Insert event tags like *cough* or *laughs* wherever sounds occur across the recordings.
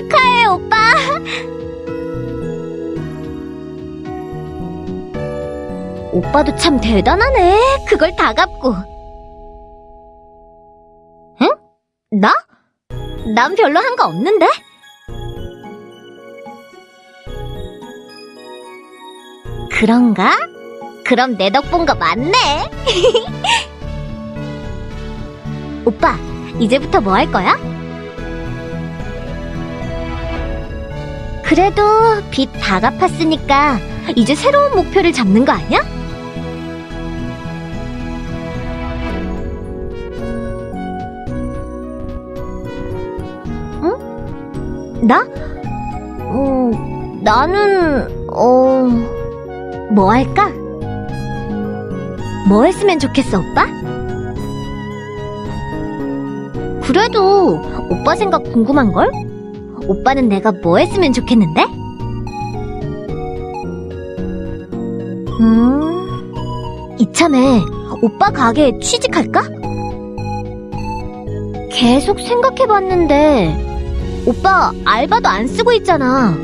오빠. 오빠도 참 대단하네. 그걸 다 갚고. 응? 나? 난 별로 한 거 없는데? 그런가? 그럼 내 덕 본 거 맞네. *laughs* 오빠, 이제부터 뭐 할 거야? 그래도 빚 다 갚았으니까 이제 새로운 목표를 잡는 거 아니야? 응? 나? 음, 나는, 어, 뭐 할까? 뭐 했으면 좋겠어, 오빠? 그래도 오빠 생각 궁금한 걸? 오빠는 내가 뭐 했으면 좋겠는데? 음, 이참에 오빠 가게에 취직할까? 계속 생각해봤는데 오빠 알바도 안 쓰고 있잖아.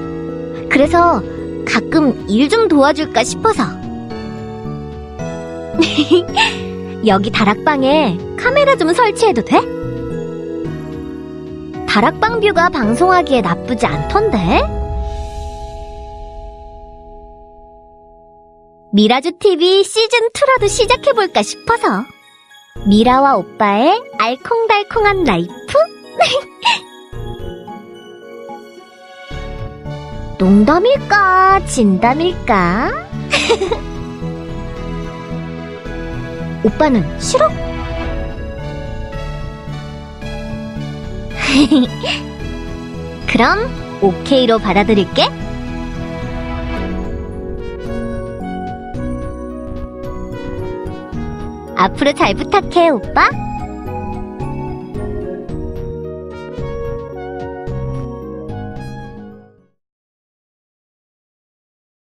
그래서 가끔 일 좀 도와줄까 싶어서. *laughs* 여기 다락방에 카메라 좀 설치해도 돼? 다락방 뷰가 방송하기에 나쁘지 않던데? 미라주 TV 시즌 2라도 시작해 볼까 싶어서. 미라와 오빠의 알콩달콩한 라이프? *laughs* 농담일까? 진담일까? *laughs* 오빠는 싫어? *laughs* 그럼 오케이로 받아들일게. 앞으로 잘 부탁해, 오빠.